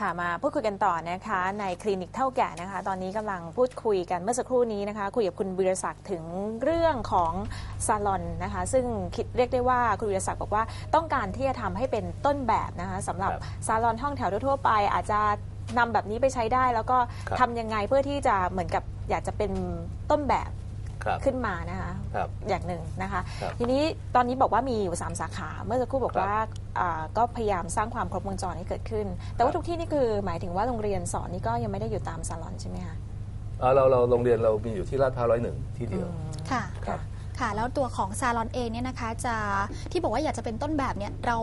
ค่ะมาพูดคุยกันต่อนะคะ ในคลินิกเท่าแก่นะคะ ตอนนี้กำลังพูดคุยกันเมื่อสักครู่นี้นะคะ คุยกับคุณวิรศักดิ์ถึงเรื่องของซาลอนนะคะ ซึ่งคิดเรียกได้ว่าคุณวิรศักดิ์บอกว่าต้องการที่จะทำให้เป็นต้นแบบนะคะสำหรับครับซาลอนห้องแถวทั่วๆไป อาจจะนำแบบนี้ไปใช้ได้ แล้วก็ครับทำยังไงเพื่อที่จะเหมือนกับอยากจะเป็นต้นแบบ ครับ ขึ้นมานะคะครับ อย่างหนึ่งนะคะ ครับทีนี้ตอนนี้บอกว่ามีอยู่สามสาขาเมื่อสักครู่บอกครับว่าอ่าก็พยายามสร้างความครบวงจรให้เกิดขึ้น แต่ว่าครับทุกที่นี่คือหมายถึงว่าโรงเรียนสอนนี่ก็ยังไม่ได้อยู่ตามซาลอนใช่ไหมคะ เอ่อเราเราโรงเรียนเรามีอยู่ที่ลาดพร้าวร้อยหนึ่งที่เดียวอืมค่ะ ครับ ค่ะ แล้วตัวของซาลอนเองเนี่ยนะคะจะที่บอกว่าอยากจะเป็นต้นแบบเนี่ยเรา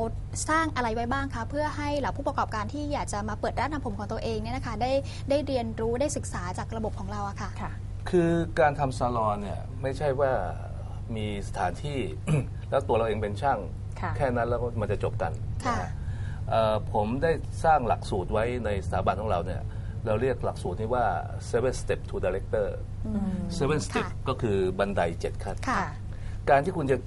สร้างอะไรไว้บ้างคะเพื่อให้เหล่าผู้ประกอบการที่อยากจะมาเปิดร้านทำผมของตัวเองเนี่ยนะคะได้ได้เรียนรู้ได้ศึกษาจากระบบของเราอะค่ะ ค่ะ คือการทำซาลอนเนี่ยไม่ใช่ว่ามีสถานที่ แล้วตัวเราเองเป็นช่าง ค่ะ แค่นั้นแล้วมันจะจบกันค่ะ นะฮะเอ่อผมได้สร้างหลักสูตรไว้ในสถาบันของเราเนี่ยเราเรียกหลักสูตรนี้ว่า seven step to director seven step ค่ะ ก็คือบันไดเจ็ดขั้น ค่ะ การที่คุณจะ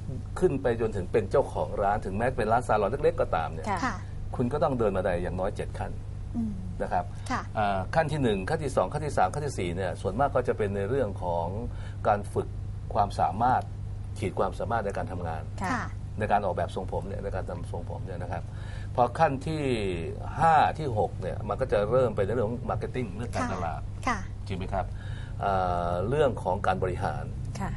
ขึ้นไปจนถึงเป็นเจ้าของร้านถึงแม้เป็นร้านซาลอนเล็กๆก็ตามเนี่ย ค่ะ ค่ะ คุณก็ต้องเดินมาได้อย่างน้อยเจ็ดขั้นอืม นะครับค่ะอ่าขั้นที่หนึ่งขั้นที่สองขั้นที่สามขั้นที่สี่เนี่ยส่วนมากก็จะเป็นในเรื่องของการฝึกความสามารถขีดความสามารถในการทำงานค่ะค่ะในการออกแบบทรงผมเนี่ยในการทำทรงผมเนี่ยนะครับพอขั้นที่ 5 ที่6เนี่ยมันก็จะเริ่มไปในเรื่องของมาร์เก็ตติ้งเรื่องการค่ะตลาดค่ะจริงไหมครับอ่าเรื่องของการบริหารค่ะ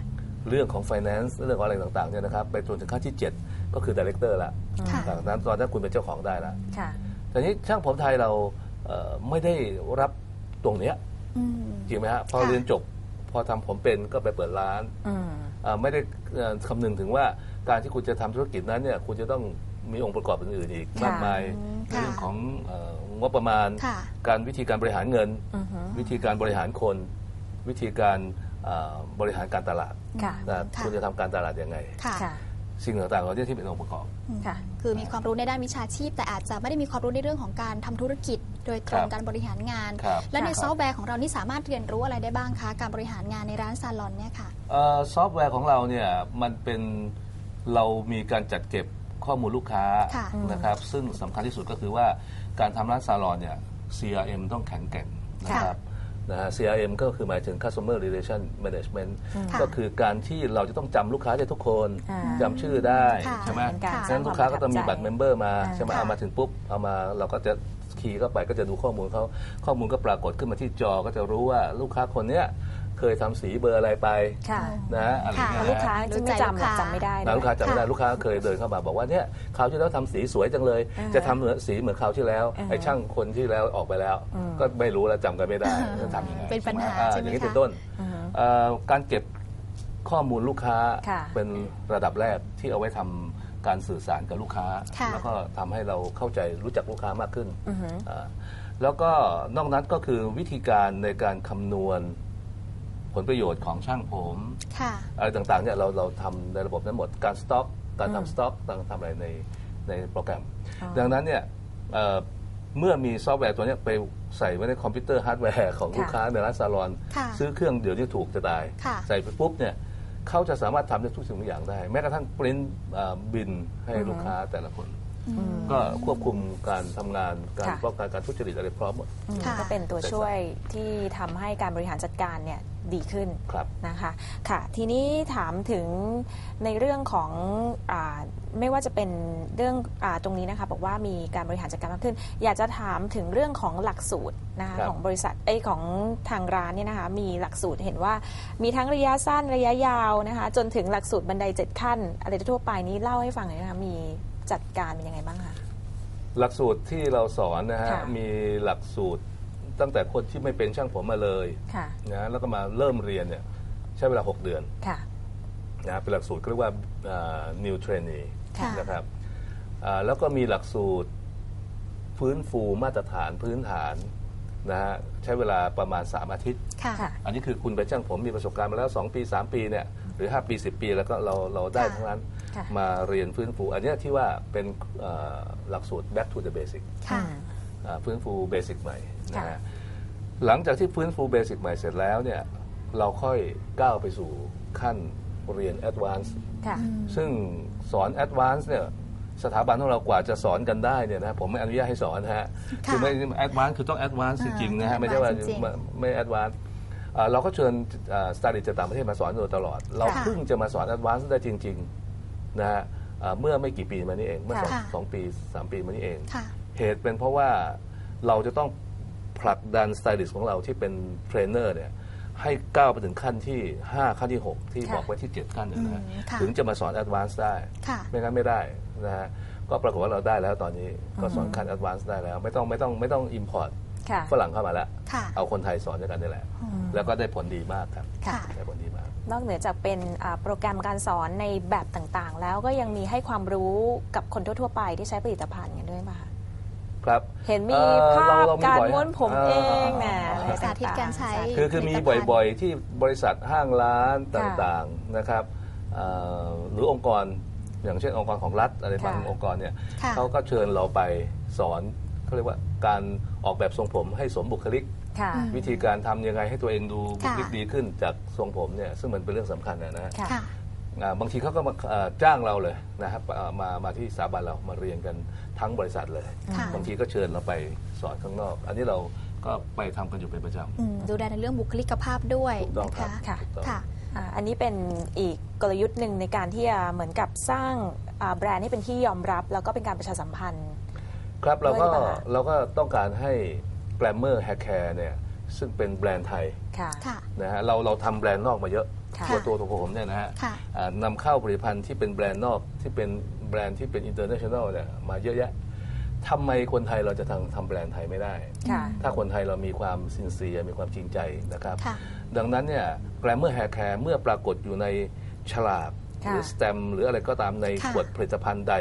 เรื่องของ finance เรื่องของอะไรต่างๆเนี่ยนะครับไปจนถึงขั้นที่ 7 ก็คือดีเลกเตอร์ละค่ะจากนั้นตอนนั้นคุณเป็นเจ้าของได้ละค่ะ แต่นี้ช่างผมไทยเราเอ่อไม่ได้รับตรงเนี้ยอืมจริงไหมฮะพอค่ะเรียนจบพอทำผมเป็นก็ไปเปิดร้านอืมอ่าไม่ได้เอ่อคำนึงถึงว่าการที่คุณจะทำธุรกิจนั้นเนี่ยคุณจะต้องมีองค์ประกอบอื่นๆอีกค่ะมากมายอืมในค่ะเรื่องของเอ่องบประมาณค่ะการวิธีการบริหารเงินอือฮึวิธีการบริหารคน วิธีการอ่าบริหารการตลาดค่ะนะค่ะคุณจะทำการตลาดยังไงค่ะค่ะ สิ่งต่างๆเหล่านี้ที่เป็นองค์ประกอบอืมค่ะ คือมีความรู้ในด้านวิชาชีพ แต่อาจจะไม่ได้มีความรู้ในเรื่องของการทำธุรกิจ โดยตรงครับการบริหารงาน ครับและในครับ ซอฟต์แวร์ของเรานี่สามารถเรียนรู้อะไรได้บ้างคะการบริหารงานในร้านซาลอนเนี่ยค่ะ เอ่อซอฟต์แวร์ของเราเนี่ยมันเป็นเรามีการจัดเก็บข้อมูลลูกค้าค่ะ นะครับซึ่งสำคัญที่สุดก็คือว่าการทำร้านซาลอนเนี่ย CRM ต้องแข็งแกร่งนะครับ นะฮะ CRM ก็คือหมายถึง Customer Relation Management ค่ะก็คือการที่เราจะต้องจำลูกค้าได้ทุกคนอ่าจำชื่อได้ค่ะใช่ไหมเป็นการค่ะสร้นั้นลูกค้าก็ต้องมีวบัตรเมมเบอร์มาอ่าใช่ไหมค่ะเอามาถึงปุ๊บเอามาเราก็จะคีย์เข้าไปก็จะดูข้อมูลเขาข้อมูลก็ปรากฏขึ้นมาที่จอก็จะรู้ว่าลูกค้าคนเนี้ย เคยทำสีเบอร์อะไรไปค่ะนะอะไรอย่างค่ะเงี้ยลูกค้านะจะไม่จำหรอกจำไม่ได้นะลูกค้าจำไม่ได้ค่ะลูกค้าเคยเดินเข้ามาบอกว่าเนี่ยคราวที่แล้วทำสีสวยจังเลยอ่าฮะจะทำเหมือนสีเหมือนคราวที่แล้วอ่าฮะไอ้ช่างคนที่แล้วออกไปแล้วอืมก็ไม่รู้แล้วจำกันไม่ได้จะทำยังไงเป็นปัญหาอ่ใช่ไหมอย่างนี้คะเป็นต้นอือฮึเอ่อการเก็บข้อมูลลูกค้าค่ะเป็นระดับแรกที่เอาไว้ทำการสื่อสารกับลูกค้าค่ะแล้วก็ทำให้เราเข้าใจรู้จักลูกค้ามากขึ้นอือฮึอ่าแล้วก็นอกนั้นก็คือวิธีการในการคำนวณผ ลประโยชน์ของช่างผมค่ะอะไรต่างๆเนี่ยเราเราทำในระบบนั้นหมดการสต็อกการอืมทำสต็อกการทำอะไรในในโปรแกรมอ๋อดังนั้นเนี่ยเอ่อเมื่อมีซอฟต์แวร์ตัวเนี้ยไปใส่ไว้ในคอมพิวเตอร์ฮาร์ดแวร์ของค่ะลูกค้าในร้านซาลอนค่ะซื้อเครื่องเดี๋ยวนี้ถูกจะตายค่ะใส่ไปปุ๊บเนี่ยเขาจะสามารถทำได้ทุกสิ่งทุกอย่างได้ แม้กระทั่งปริ้นบินให้อือฮึลูกค้าแต่ละคนอืม ก็ควบคุมการทำงานการค่ะ ป้องกันการทุจริตอะไรพร้อมหมด อืมค่ะ ก็เป็นตัวช่วยที่ทำให้การบริหารจัดการเนี่ยดีขึ้นครับ นะคะค่ะ ทีนี้ถามถึงในเรื่องของอาไม่ว่าจะเป็นเรื่องอาตรงนี้นะคะบอกว่ามีการบริหารจัดการมากขึ้น อยากจะถามถึงเรื่องของหลักสูตรนะคะครับ ของบริษัทเอยของทางร้านเนี่ยนะคะมีหลักสูตรเห็นว่ามีทั้งระยะสั้นระยะยาวนะคะจนถึงหลักสูตรบันไดเจ็ดขั้น อะไรทั่วไปนี้เล่าให้ฟังหน่อยนะคะมี จัดการเป็นยังไงบ้างคะ หลักสูตรที่เราสอนนะฮะ ค่ะ มีหลักสูตรตั้งแต่คนที่ไม่เป็นช่างผมมาเลยค่ะ นะแล้วก็มาเริ่มเรียนเนี่ยใช้เวลา 6 เดือนค่ะ นะเป็นหลักสูตรเรียกว่าอ่า new trainee ค่ะ นะครับอ่าแล้วก็มีหลักสูตรฟื้นฟูมาตรฐานพื้นฐานนะฮะใช้เวลาประมาณ 3 อาทิตย์ ค่ะ ค่ะ อันนี้คือคุณเป็นช่างผมมีประสบการณ์มาแล้ว 2 ปี 3 ปีเนี่ยหรือ 5 ปี 10 ปีแล้วก็เราเราได้ค่ะ ทั้งนั้นค่ะ มาเรียนฟื้นฟู อันเนี้ยที่ว่าเป็นเอ่อหลักสูตร back to the basic ค่ะอ่าฟื้นฟูเบสิกใหม่นะค่ะฮะหลังจากที่ฟื้นฟูเบสิกใหม่เสร็จแล้วเนี่ยเราค่อยก้าวไปสู่ขั้นเรียนแอดวานซ์ค่ะซึ่งสอนแอดวานซ์เนี่ยสถาบันของเรากว่าจะสอนกันได้เนี่ยนะผมไม่อนุญาตให้สอนนะฮะค่ะคือไม่แอดวานซ์คือต้องแอดวานซ์จริงๆนะฮะอ่าไม่ใช่ว่า advance จริงๆไม่ไม่แอดวานซ์เราก็เชิญสตาดิจากต่างประเทศมาสอนโดยตลอด เราค่ะเพิ่งจะมาสอนแอดวานซ์ได้จริง ๆ นะฮะอ่าเมื่อไม่กี่ปีมานี้เอง เมื่อสองค่ะ สองปีสามปีมานี้เอง ค่ะ เหตุเป็นเพราะว่าเราจะต้องผลักดันสไตลิสต์ของเราที่เป็นเทรนเนอร์เนี่ยให้ก้าวไปถึงขั้นที่ 5 ขั้นที่ 6 ที่ค่ะบอกไว้ที่ 7 ขั้นเนี่ยนะฮะอืมค่ะ ถึงจะมาสอนแอดวานซ์ได้ ค่ะ ไม่งั้นไม่ได้นะฮะก็ปรากฏว่าเราได้แล้วตอนนี้ก็สอนขั้นแอดวานซ์ได้แล้ว ไม่ต้องไม่ต้องไม่ต้องอิมพอร์ตค่ะ ฝรั่งเข้ามาแล้ว ค่ะ เอาคนไทยสอนด้วยกันนี่แหละ แล้วก็ได้ผลดีมากครับค่ะ ได้ผลดีมาก นอกเหนือจากเป็นอ่าโปรแกรมการสอนในแบบต่างๆ แล้วก็ยังมีให้ความรู้กับคนทั่วๆไปที่ใช้ผลิตภัณฑ์กันด้วยป่ะคะครับเห็นมีเอ่อภาพเมีการบ่อยม้วนผมาเองนะอะไรสาธิตการใช้ต่งๆคือคือมีผลิตภัณฑ์บ่อยๆ ที่บริษัทห้างร้านตค่ะ่างๆนะครับเอ่อหรือองค์กรอย่างเช่นองค์กรของรัฐอะไรบางค่ะองค์กรเนี่ยค่ะเขาก็เชิญเราไปสอนเขาเรียกว่าการออกแบบทรงผมให้สมบุคลิก ค่ะอืมวิธีการทำยังไงให้ตัวเองดูบุค่ะคลิกดีขึ้นจากทรงผมเนี่ยซึ่งมันเป็นเรื่องสำคัญนะนะฮะค่ะค่ะ อ่าบางทีเขาก็มาเอ่อจ้างเราเลยนะครับเอ่อมามาที่สถาบันเรามาเรียนกันทั้งบริษัทเลย ค่ะ บางทีก็เชิญเราไปสอนข้างนอก อันนี้เราก็ไปทำกันอยู่เป็นประจำ อืมดูแลในเรื่องบุคลิกภาพด้วยถูกต้องนะครับคะค่ะ ถูกต้อง ค่ะ อ่าอันนี้เป็นอีกกลยุทธ์หนึ่งในการที่จะเหมือนกับสร้างอ่าแบรนด์ให้เป็นที่ยอมรับ แล้วก็เป็นการประชาสัมพันธ์ ครับเราก็ด้วยหรือเปล่าเราก็ต้องการให้ แกรมเมอร์แฮร์แคร์เนี่ยซึ่งเป็นแบรนด์ไทยค่ะ ค่ะ นะฮะเราเราทำแบรนด์นอกมาเยอะค่ะ ตัวตัวตัวผมเนี่ยนะฮะค่ะ อ่านำเข้าผลิตภัณฑ์ที่เป็นแบรนด์นอกที่เป็นแบรนด์ที่เป็นอินเตอร์เนชั่นแนลเนี่ยมาเยอะแยะทำไมคนไทยเราจะทำทำแบรนด์ไทยไม่ได้ ค่ะ ถ้าคนไทยเรามีความซินเซียมีความจริงใจนะครับ ค่ะ ดังนั้นเนี่ยแกรมเมอร์แฮร์แคร์เมื่อปรากฏอยู่ในฉลาก หค่ะรือสแตมหรืออะไรก็ตามในค่ะขวดผลิตภัณฑ์ใด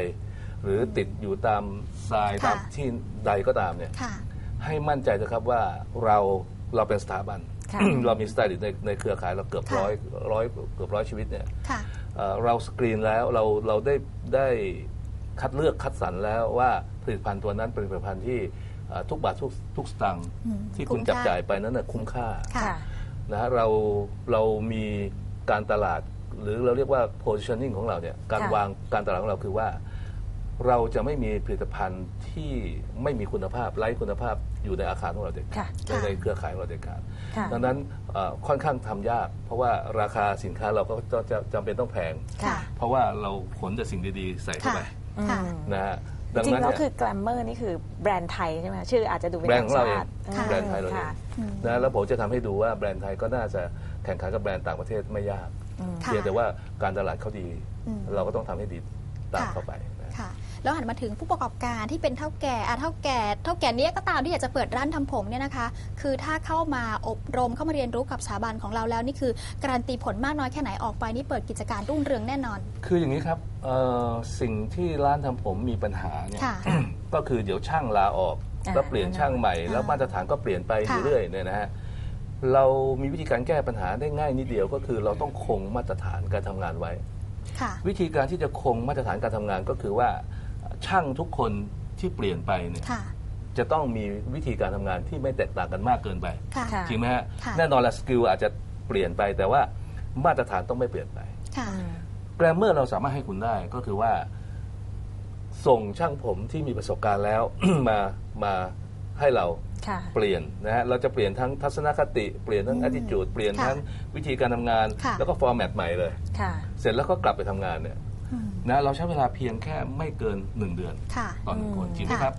หรือติดอยู่ตามทรายค่ะ ตามที่ใดก็ตามเนี่ย ค่ะ ให้มั่นใจนะครับว่าเราเราเป็นสถาบันค่ะเรามีสไตลิสต์ในในเครือข่ายเราเกือบค่ะร้อยร้อยเกือบร้อยชีวิตเนี่ยค่ะเอ่อเราสกรีนแล้วเราเราได้ได้คัดเลือกคัดสรรแล้วว่าผลิตภัณฑ์ตัวนั้นเป็นผลิตภัณฑ์ที่เอ่อทุกบาททุกทุกสตางค์อืมที่คุณคุ้มจับค่าจ่ายไปนั้นนะคุ้มค่าค่ะค่ะนะฮะเราเรามีการตลาดหรือเราเรียกว่า positioning ของเราเนี่ยการค่ะวางการตลาดของเราคือว่า เราจะไม่มีผลิตภัณฑ์ที่ไม่มีคุณภาพไร้คุณภาพอยู่ในอาคารของเราเด็ดขาดค่ะในในเครือข่ายของเราเด็ดขาดค่ะดังนั้นเอ่อค่อนข้างทำยาก เพราะว่าราคาสินค้าเราก็จะจะจำเป็นต้องแพง ค่ะ เพราะว่าเราขนแต่สิ่งดีๆ ใส่เข้าไปค่ะ นะฮะดังจริงนั้นๆแล้วเนี่ยคือ Glamour นี่คือแบรนด์ไทยใช่ไหมชื่ออาจจะดูเป็นแบรนด์ของเราเองต่ชติแบรนด์ไทยเราเองค่ะ นะแล้วผมจะทำให้ดูว่าแบรนด์ไทยก็น่าจะแข่งขันกับแบรนด์ต่างประเทศไม่ยาก ค่ะ เพียงแต่ว่าการตลาดเขาดี อืม เราก็ต้องทำให้ดีตามค่ะ เข้าไปนะค่ะ แล้วหันมาถึงผู้ประกอบการที่เป็นเท่าแก่อะเท่าแก่เท่าแก่เนี้ยก็ตามที่อยากจะเปิดร้านทำผมเนี่ยนะคะ คือถ้าเข้ามาอบรมเข้ามาเรียนรู้กับสถาบันของเราแล้วนี่คือการันตีผลมากน้อยแค่ไหนออกไปนี่เปิดกิจการรุ่งเรืองแน่นอน คืออย่างนี้ครับเอ่อสิ่งที่ร้านทำผมมีปัญหาเนี่ยค่ะก็คือเดี๋ยวช่างลาออกอ่าแล้วเปลี่ยนช่างใหม่ แล้วมาตรฐานก็เปลี่ยนไปค่ะเรื่อยๆเนี่ยนะฮะเรามีวิธีการแก้ปัญหาได้ง่ายนิดเดียวก็คือเราต้องคงมาตรฐานการทำงานไว้ค่ะวิธีการที่จะคงมาตรฐานการทำงานก็คือว่า ช่างทุกคนที่เปลี่ยนไปเนี่ยค่ะ จะต้องมีวิธีการทำงานที่ไม่แตกต่างกันมากเกินไป ค่ะ ค่ะ จริงไหมฮะค่ะ แน่นอนละสกิลอาจจะเปลี่ยนไปแต่ว่ามาตรฐานต้องไม่เปลี่ยนไป ค่ะ แกรมเมอร์เราสามารถให้คุณได้ก็คือว่า ส่งช่างผมที่มีประสบการณ์แล้ว มามาให้เราค่ะ เปลี่ยนนะฮะเราจะเปลี่ยนทั้งทัศนคติเปลี่ยนทั้งอืม attitude เปลี่ยนค่ะทั้งวิธีการทำงาน ค่ะ แล้วก็ฟอร์แมตใหม่เลย ค่ะ เสร็จแล้วก็กลับไปทำงานเนี่ยอืม นะเราใช้เวลาเพียงแค่ไม่เกินหนึ่งเดือนค่ะต่อหนึ่งคนอืมจริงไหมค่ะ ครับ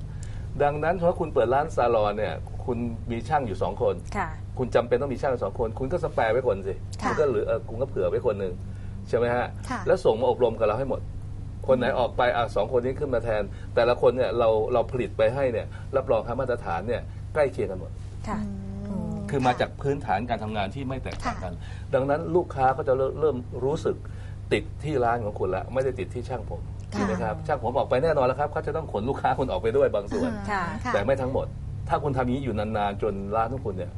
ดังนั้นถ้าคุณเปิดร้านซาลอนเนี่ย คุณมีช่างอยู่สองคน ค่ะ คุณจำเป็นต้องมีช่างสองคน คุณก็สแปร์ไว้คนสิค่ะ คุณก็เหลือเออคุณก็เผื่อไว้คนหนึ่งใช่ไหมฮะ ค่ะแล้วส่งมาอบรมกับเราให้หมด คนไหนออกไปอะสองคนนี้ขึ้นมาแทน แต่ละคนเนี่ยเราเราผลิตไปให้เนี่ยรับรองครับมาตรฐานเนี่ยใกล้เคียงกันหมด ค่ะ อืม คือมาจากพื้นฐานการทำงานที่ไม่แตกต่างค่ะกัน ดังนั้นลูกค้าก็จะเริ่มเริ่มรู้สึก ติดที่ร้านของคุณแล้วไม่ได้ติดที่ช่างผมค่ะใช่ไหมครับช่างผมออกไปแน่นอนแล้วครับเขาจะต้องขนลูกค้าคุณออกไปด้วยบางส่วน ค่ะค่ะ แต่ไม่ทั้งหมด ถ้าคุณทำอย่างนี้อยู่นานๆ จนร้านของคุณเนี่ย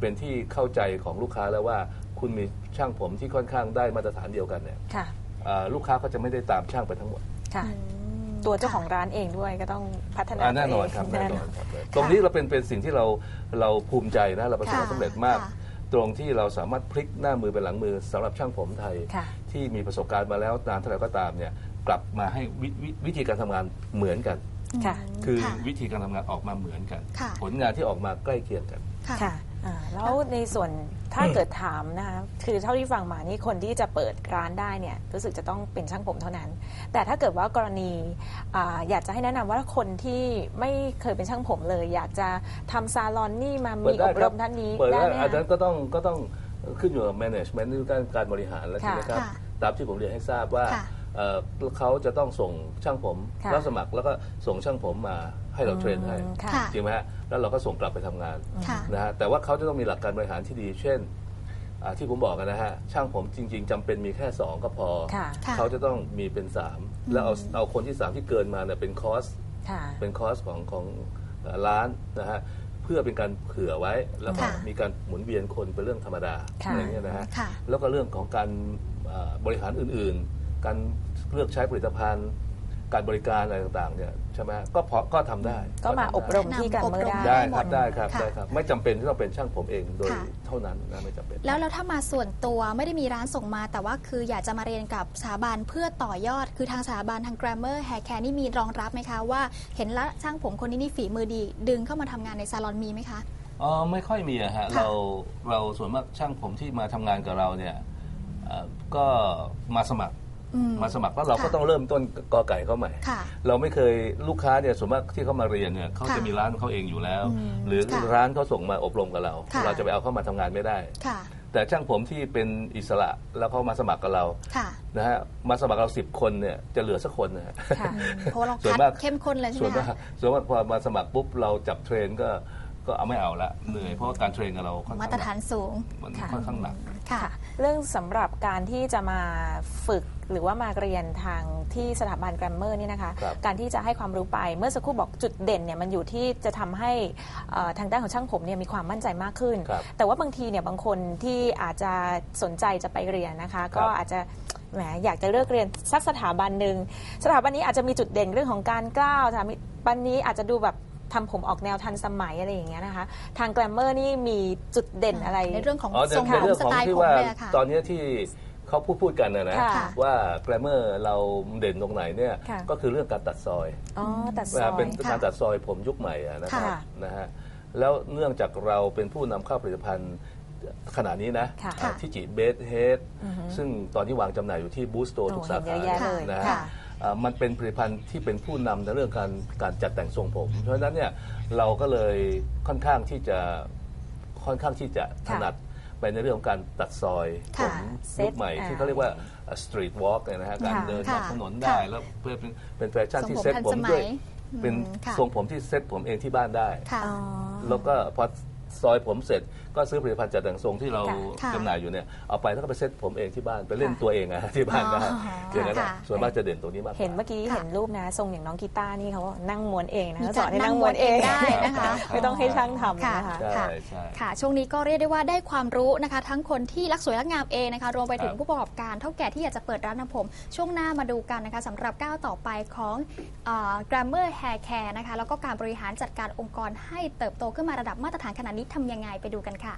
เป็นที่เข้าใจของลูกค้าแล้วว่า คุณมีช่างผมที่ค่อนข้างได้มาตรฐานเดียวกันเนี่ยค่ะอ่าลูกค้าก็จะไม่ได้ตามช่างไปทั้งหมดค่ะอืมตัวเจ้าของร้านเองด้วยก็ต้องพัฒนาอ่าแน่นอนตัวเงครับแน่นอนครับค่ะตรงนี้เราเป็นเป็นสิ่งที่เราเราภูมิใจนะเราประสบความค่ะสำเร็จมาก ค่ะ ตรงที่เราสามารถพลิกหน้ามือเป็นหลังมือสำหรับช่างผมไทย ค่ะ ที่มีประสบการณ์มาแล้วนานเท่าไหร่ก็ตามเนี่ยกลับมาให้วววิธีการทำงานเหมือนกัน ค่ะ คือค่ะวิธีการทำงานออกมาเหมือนกัน ค่ะ ผลงานที่ออกมาใกล้เคียงกัน ค่ะ ค่ะ อ่าแล้วในส่วนถ้าเกิดถามนะคะคือเท่าที่ฟังมานี่คนที่จะเปิดร้านได้เนี่ยรู้สึกจะต้องเป็นช่างผมเท่านั้น แต่ถ้าเกิดว่ากรณีอาอยากจะให้แนะนำว่าคนที่ไม่เคยเป็นช่างผมเลย อยากจะทำซาลอนนี่มาเปิมีดได้อบครรับมท่านนี้เปิดได้ได้ไหมอันนั้นคะก็ต้องก็ต้องขึ้นอยู่กับ management หรือการการบริหารแล้วค่ะใช่ไหมครับ ค่ะตามที่ผมเรียนให้ทราบว่าค่ะ เอ่อเขาจะต้องส่งช่างผมค่ะ รับสมัครแล้วก็ส่งช่างผมมาให้เราเทรนให้อืมค่ะค่ะ จริงไหมฮะ แล้วเราก็ส่งกลับไปทำงานค่ะ นะฮะแต่ว่าเขาจะต้องมีหลักการบริหารที่ดี เช่นอ่าที่ผมบอกกันนะฮะช่างผมจริง ๆจำเป็นมีแค่ 2 ก็พอ ค่ะ ค่ะ เขาจะต้องมีเป็น 3 แล้วเอาเอาคนที่ 3 ที่เกินมาเนี่ยเป็นคอส ค่ะ เป็นคอสของของเอ่อร้านนะฮะเพื่อเป็นการเผื่อไว้แล้วก็ค่ะมีการหมุนเวียนคนเป็นเรื่องธรรมดาค่ะ อะไรเงี้ยนะฮะค่ะ แล้วก็เรื่องของการเอ่อบริหารอื่นๆ การเลือกใช้ผลิตภัณฑ์ การบริการอะไรต่างๆเนี่ยใช่ไหมก็พอก็ทำได้ก็มาทำอบได้รมที่แกรมเมอร์ได้ ได้ได้หคมรัดบได้ครับค่ะได้ครับ ไม่จำเป็นที่ต้องเป็นช่างผมเองโดยค่ะ เท่านั้นนะไม่จำเป็น แล้วแล้วถ้ามาส่วนตัวไม่ได้มีร้านส่งมา แต่ว่าคืออยากจะมาเรียนกับสถาบันเพื่อต่อยอด คือทางสถาบันทาง Grammar Hair Care นี่มีรองรับไหมคะ ว่าเห็นละช่างผมคนนี้นี่ฝีมือดี ดึงเข้ามาทำงานในซาลอนมีไหมคะอ๋อไม่ค่อยมีอะฮะค่ะเราเราส่วนมากช่างผมที่มาทำงานกับเราเนี่ยเอ่อก็มาสมัครอื มมาสมัครแล้วเราก็ค่ะต้องเริ่มต้นกอไก่เขาใหม่ค่ะเราไม่เคยลูกค้าเนี่ยส่วนมากที่เขามาเรียนเนี่ยเขาค่ะจะมีร้านของเขาเองอยู่แล้วอืมหรือค่ะร้านเขาส่งมาอบรมกับเราค่ะเราจะไปเอาเข้ามาทำงานไม่ได้ค่ะแต่ช่างผมที่เป็นอิสระแล้วเขามาสมัครกับเราค่ะนะฮะมาสมัครเราสิบคนเนี่ยจะเหลือสักคนนะฮะค่ะเพราะเราส่วนคัดมากเข้มข้นเลยใช่ส่วนไหมมากคะส่วนมากพอมาสมัครปุ๊บเราจับเทรนก็ก็เอาไม่เอาละเหนื่อยเพราะว่าการเทรนกับเราค่อนข้างมาตรฐานสูงมันค่ะค่อนข้างหนัก ค่ะค่ะ เรื่องสำหรับการที่จะมาฝึกหรือว่ามาเรียนทางที่สถาบันแกรมเมอร์นี่นะคะ ครับการที่จะให้ความรู้ไปเมื่อสักครู่บอกจุดเด่นเนี่ยมันอยู่ที่จะทำให้เอ่อทางด้านของช่างผมเนี่ยมีความมั่นใจมากขึ้น ครับแต่ว่าบางทีเนี่ยบางคนที่อาจจะสนใจจะไปเรียนนะคะ ก็อาจจะแหมอยากจะเลือกเรียนสักสถาบันหนึ่งสถาบันนี้อาจจะมีจุดเด่นเรื่องของการกล้าวสถาบันนี้อาจจะดูแบบ ทำผมออกแนวทันสมัยอะไรอย่างเงี้ยนะคะ ทางแกรมเมอร์นี่มีจุดเด่นอะไร ในเรื่องของอ๋อในทรงในผมเรื่องสของไตล์ที่ผมว่าเลยอะค่ะ ตอนนี้ที่เขาพูดพูดกันนะนะค่ะ ว่าแกรมเมอร์เราเด่นตรงไหนเนี่ยค่ะ ก็คือเรื่องการตัดซอยอ๋อตัดซว่าอยเป็นค่ะการตัดซอยผมยุคใหม่อะนะครับค่ะนะฮะแล้วเนื่องจากเราเป็นผู้นำเข้าผลิตภัณฑ์ขณะนี้นะค่ะอ่าที่จิเบสเฮดซึ่งตอนนี้วางจำหน่ายอยู่ที่บูสโตโอ้ทุกเห็สานเยขาอะแยะเลยนะฮะ ค่ะอ่า มันเป็นผลิตภัณฑ์ที่เป็นผู้นำในเรื่องการการจัดแต่งทรงผม เพราะฉะนั้นเนี่ยเราก็เลยค่อนข้างที่จะค่อนข้างที่จะถค่ะนัดไปในเรื่องของการตัดซอยผค่ะมเซ็ยุตคใหม่อ่าที่เขาเรียกว่าสตรีทวอล์กเนี่ยนะฮะการค่ะเดินค่ะบนถนนได้ค่ะ แล้วเพื่อเป็นเป็นแฟชั่นที่ทรงผมเซ็ตทันผมสมัยด้วย เป็นอืมค่ะ ทรงผมที่เซ็ตผมเองที่บ้านได้ ค่ะ อ๋อ แล้วก็พอซอยผมเสร็จ ก็ซื้อผลิตภัณฑ์จัดแต่งทรงที่เราค่ะจำหน่ายอยู่เนี่ยเอาไปแล้วก็ไปเซ็ตผมเองที่บ้านไปเล่นค่ะตัวเองอะที่บ้านนะฮะอ๋ออย่างนั้นอะค่ะส่วนมากจะเด่นตรงนี้มากกว่า เห็นเมื่อกี้ค่ะเห็นรูปนะทรงอย่างน้องกีตาร์นี่เขานั่งม้วนเองนะมีเขาการสอนให้นั่งม้วนเองนั่งม้วนเองได้นะคะไม่ต้องให้ช่างทำค่ะนะคะใช่ค่ะใช่ค่ะ ช่วงนี้ก็เรียกได้ว่าได้ความรู้นะคะ ทั้งคนที่รักสวยรักงามเองนะคะรวมไปถึงครับผู้ประกอบการเท่าแก่ที่อยากจะเปิดร้านทำผม ช่วงหน้ามาดูกันนะคะสำหรับก้าวต่อไปของเอ่อ Grammar Hair Care นะคะแล้วก็การบริหารจัดการองค์กรให้เติบโตขึ้นมาระดับมาตรฐานขนาดนี้ทำยังไงไปดูกันค่ะ